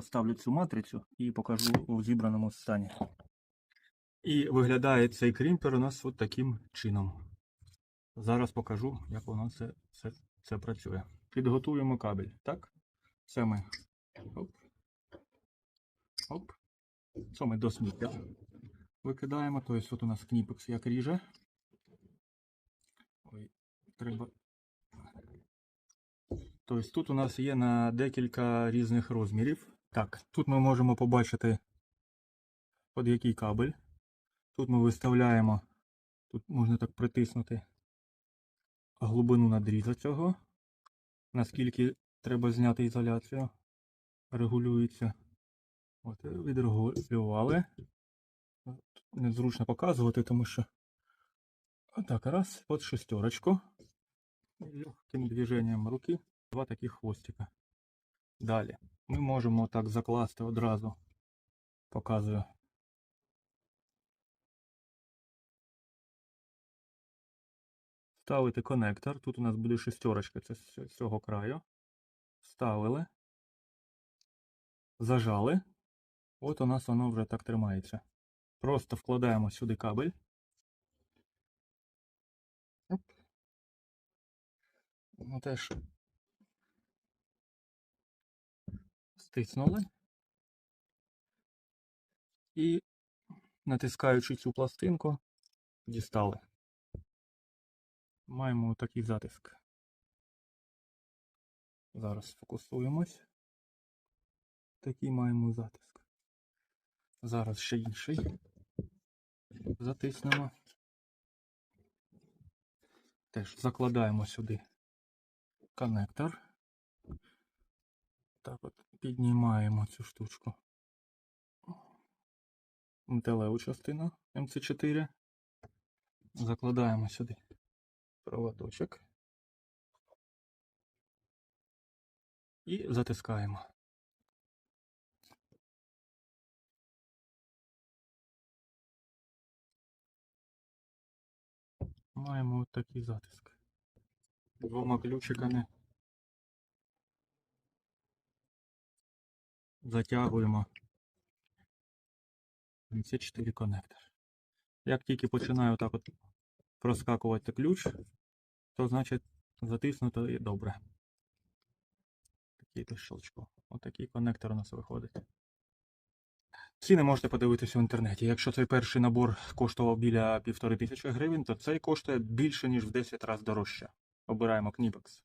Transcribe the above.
поставлю цю матрицю і покажу у зібраному стані. І виглядає цей крімпер у нас от таким чином. Зараз покажу, як воно це, це, це працює. Підготуємо кабель. Так? Це ми. Оп. Оп. Це ми до сміття викидаємо. Тобто от у нас кніпекс як ріже. Ой, треба. Тобто тут у нас є на декілька різних розмірів. Так, тут ми можемо побачити, під який кабель. Тут ми виставляємо, тут можна так притиснути глибину надріза цього. Наскільки треба зняти ізоляцію. Регулюється. От, відрегулювали. Незручно показувати, тому що. Отак, раз, от шестерочку. Легким движенням руки два таких хвостика. Далі. Ми можемо так закласти одразу. Показую. Ставити коннектор. Тут у нас буде шестерочка, це з цього краю. Ставили. Зажали. От у нас воно вже так тримається. Просто вкладаємо сюди кабель. Ну теж стиснули. І натискаючи цю пластинку, дістали. Маємо такий затиск. Зараз фокусуємось. Такий маємо затиск. Зараз ще інший. Затиснемо. Теж закладаємо сюди коннектор. Так от піднімаємо цю штучку. Металеву частину МЦ4. Закладаємо сюди проводочок. І затискаємо. Маємо от такий затиск. Двома ключиками затягуємо ці 4 коннектор. Як тільки починаю так от проскакувати ключ, то значить затиснуто і добре. Такий то щелчко. Отакий коннектор у нас виходить. Ціни можете подивитися в інтернеті. Якщо цей перший набор коштував біля півтори тисячі гривень, то цей коштує більше, ніж в 10 разів дорожче. Обираємо Knipex.